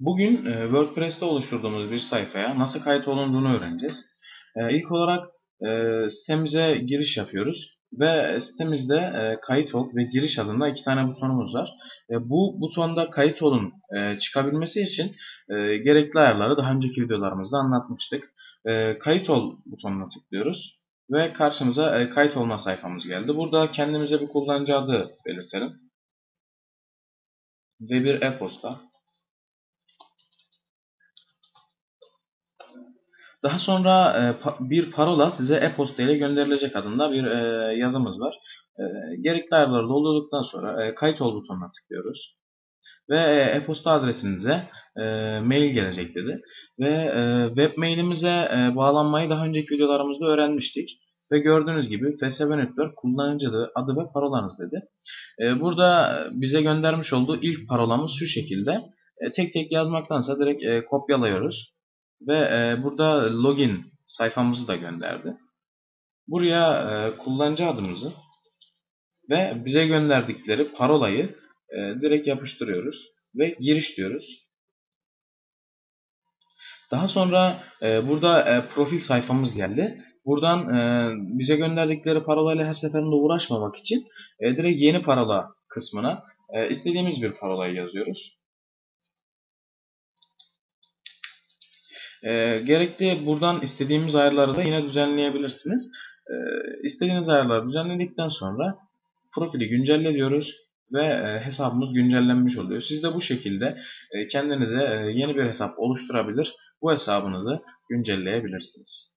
Bugün e, WordPress'te oluşturduğumuz bir sayfaya nasıl kayıt olunduğunu öğreneceğiz. E, İlk olarak e, sitemize giriş yapıyoruz ve sitemizde kayıt ol ve giriş adında iki tane butonumuz var. Bu butonda kayıt olun çıkabilmesi için gerekli ayarları daha önceki videolarımızda anlatmıştık. Kayıt ol butonuna tıklıyoruz ve karşımıza kayıt olma sayfamız geldi. Burada kendimize bir kullanıcı adı belirtelim ve bir e-posta. Daha sonra e, bir parola size e-posta ile gönderilecek adında bir e, yazımız var. E, gerekli ayarları doldurduktan sonra kayıt ol butonuna tıklıyoruz. Ve e-posta adresinize mail gelecek dedi. Ve web mailimize bağlanmayı daha önceki videolarımızda öğrenmiştik. Ve gördüğünüz gibi FSB Network kullanıcı adı, ve parolanız dedi. Burada bize göndermiş olduğu ilk parolamız şu şekilde. Tek tek yazmaktansa direkt kopyalıyoruz. Ve e, burada login sayfamızı da gönderdi. Buraya e, kullanıcı adımızı ve bize gönderdikleri parolayı e, direkt yapıştırıyoruz ve giriş diyoruz. Daha sonra e, burada e, profil sayfamız geldi. Buradan e, bize gönderdikleri parolayla her seferinde uğraşmamak için e, direkt yeni parola kısmına e, istediğimiz bir parolayı yazıyoruz. E, gerekli buradan istediğimiz ayarları da yine düzenleyebilirsiniz. E, istediğiniz ayarları düzenledikten sonra profili güncelle diyoruz ve e, hesabımız güncellenmiş oluyor. Siz de bu şekilde e, kendinize e, yeni bir hesap oluşturabilir, bu hesabınızı güncelleyebilirsiniz.